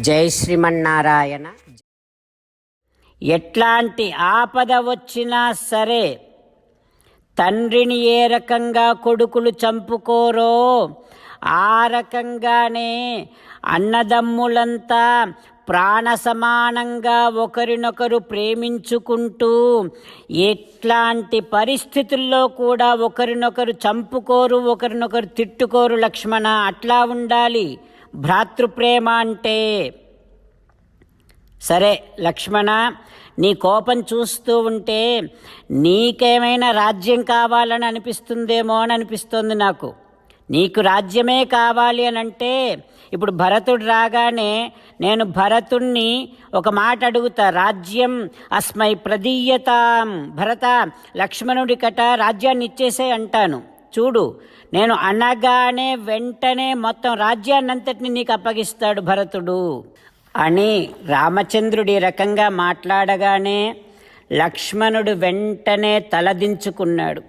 జై శ్రీమన్నారాయణ. ఎట్లాంటి ఆపద వచ్చినా సరే తండ్రిని ఏ రకంగా కొడుకులు చంపుకోరో ఆ రకంగానే అన్నదమ్ములంతా ప్రాణ సమానంగా ఒకరినొకరు ప్రేమించుకుంటూ ఎట్లాంటి పరిస్థితుల్లో కూడా ఒకరినొకరు చంపుకోరు ఒకరినొకరు తిట్టుకోరు లక్ష్మణ. అట్లా ఉండాలి. భ్రాతృప్రేమ అంటే సరే లక్ష్మణ నీ కోపం చూస్తూ ఉంటే నీకేమైనా రాజ్యం కావాలని అనిపిస్తుందేమో అని అనిపిస్తుంది నాకు. నీకు రాజ్యమే కావాలి అని అంటే ఇప్పుడు భరతుడు రాగానే నేను భరతుణ్ణి ఒక మాట అడుగుతా. రాజ్యం అస్మై ప్రదీయతాం. భరత లక్ష్మణుడి కట రాజ్యాన్ని ఇచ్చేసే అంటాను. చూడు నేను అనగానే వెంటనే మొత్తం రాజ్యాన్నంతటిని నీకు అప్పగిస్తాడు భరతుడు. అని రామచంద్రుడి రకంగా మాట్లాడగానే లక్ష్మణుడు వెంటనే తలదించుకున్నాడు.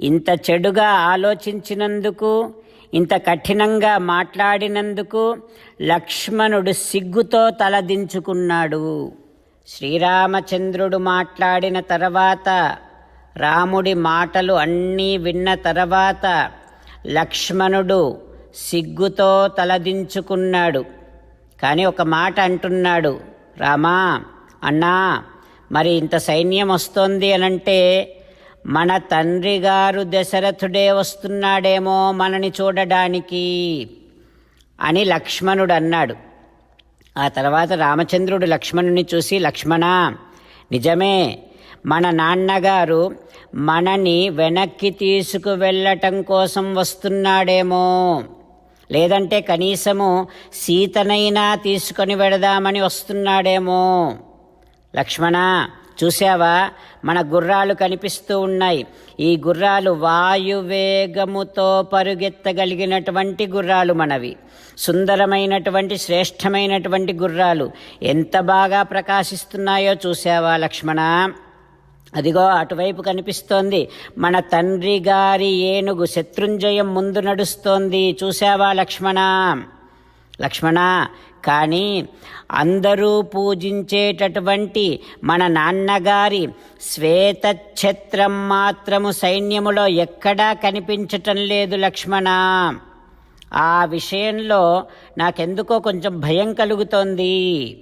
ఇంత చెడుగా ఆలోచించినందుకు ఇంత కఠినంగా మాట్లాడినందుకు లక్ష్మణుడు సిగ్గుతో తలదించుకున్నాడు. శ్రీరామచంద్రుడు మాట్లాడిన తర్వాత రాముడి మాటలు అన్నీ విన్న తర్వాత లక్ష్మణుడు సిగ్గుతో తలదించుకున్నాడు. కానీ ఒక మాట అంటున్నాడు. రామా అన్నా మరి ఇంత సైన్యం వస్తోంది అనంటే మన తండ్రి గారు దశరథుడే వస్తున్నాడేమో మనని చూడడానికి అని లక్ష్మణుడు అన్నాడు. ఆ తర్వాత రామచంద్రుడు లక్ష్మణుని చూసి లక్ష్మణ నిజమే మన నాన్నగారు మనని వెనక్కి తీసుకువెళ్ళటం కోసం వస్తున్నాడేమో. లేదంటే కనీసము సీతనైనా తీసుకొని వెడదామని వస్తున్నాడేమో. లక్ష్మణ చూసావా మన గుర్రాలు కనిపిస్తూ ఉన్నాయి. ఈ గుర్రాలు వాయువేగముతో పరుగెత్తగలిగినటువంటి గుర్రాలు మనవి. సుందరమైనటువంటి శ్రేష్టమైనటువంటి గుర్రాలు. ఎంత బాగా ప్రకాశిస్తున్నాయో చూసావా లక్ష్మణ? అదిగో అటువైపు కనిపిస్తోంది. మన తండ్రి గారి ఏనుగు శత్రుంజయం ముందు నడుస్తోంది. చూసావా లక్ష్మణ? లక్ష్మణ కానీ అందరూ పూజించేటటువంటి మన నాన్నగారి శ్వేతఛత్రం మాత్రము సైన్యములో ఎక్కడా కనిపించటం లేదు లక్ష్మణ. ఆ విషయంలో నాకెందుకో కొంచెం భయం కలుగుతోంది.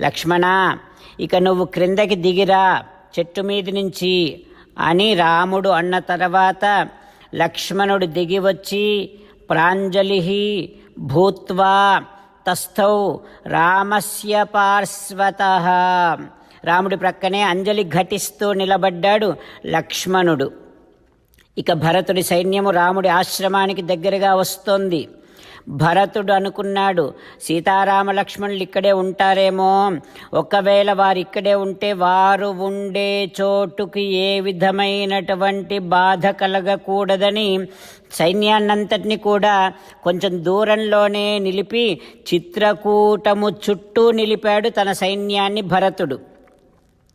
లక్ష్మణ ఇక నువ్వు క్రిందకి దిగిరా. చెట్టు మీద నుంచి అని రాముడు అన్న తర్వాత లక్ష్మణుడు దిగి వచ్చి ప్రాంజలి భూత్వా తస్థౌ రామస్య పార్శ్వత. రాముడి ప్రక్కనే అంజలి ఘటిస్తూ నిలబడ్డాడు లక్ష్మణుడు. ఇక భరతుడి సైన్యము రాముడి ఆశ్రమానికి దగ్గరగా వస్తోంది. భరతుడు అనుకున్నాడు సీతారామ లక్ష్మణులు ఇక్కడే ఉంటారేమో. ఒకవేళ వారు ఇక్కడే ఉంటే వారు ఉండే చోటుకి ఏ విధమైనటువంటి బాధ కలగకూడదని సైన్యాన్నంతటిని కూడా కొంచెం దూరంలోనే నిలిపి చిత్రకూటము చుట్టూ నిలిపాడు తన సైన్యాన్ని భరతుడు.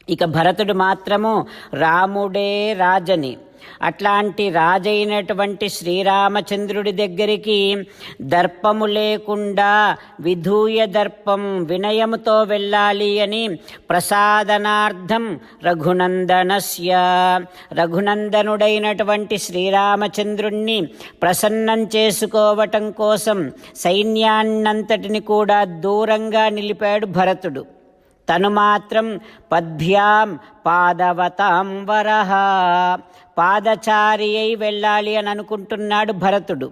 ఇక భరతుడు మాత్రము రాముడే రాజని. అట్లాంటి రాజైనటువంటి శ్రీరామచంద్రుడి దగ్గరికి దర్పము లేకుండా విధూయ దర్పం వినయముతో వెళ్ళాలి అని ప్రసాదనార్థం రఘునందనస్య. రఘునందనుడైనటువంటి శ్రీరామచంద్రుణ్ణి ప్రసన్నం చేసుకోవటం కోసం సైన్యాన్నంతటిని కూడా దూరంగా నిలిపాడు భరతుడు. తను మాత్రం పద్భ్యాం పాదవతాం వరహ పాదచారి అయి వెళ్ళాలి అని అనుకుంటున్నాడు భరతుడు.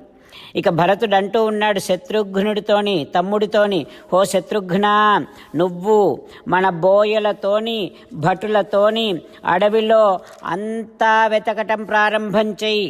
ఇక భరతుడు అంటూ ఉన్నాడు శత్రుఘ్నుడితోని తమ్ముడితోని హో శత్రుఘ్న నువ్వు మన బోయలతోని భటులతోని అడవిలో అంతా వెతకటం ప్రారంభం చెయ్యి.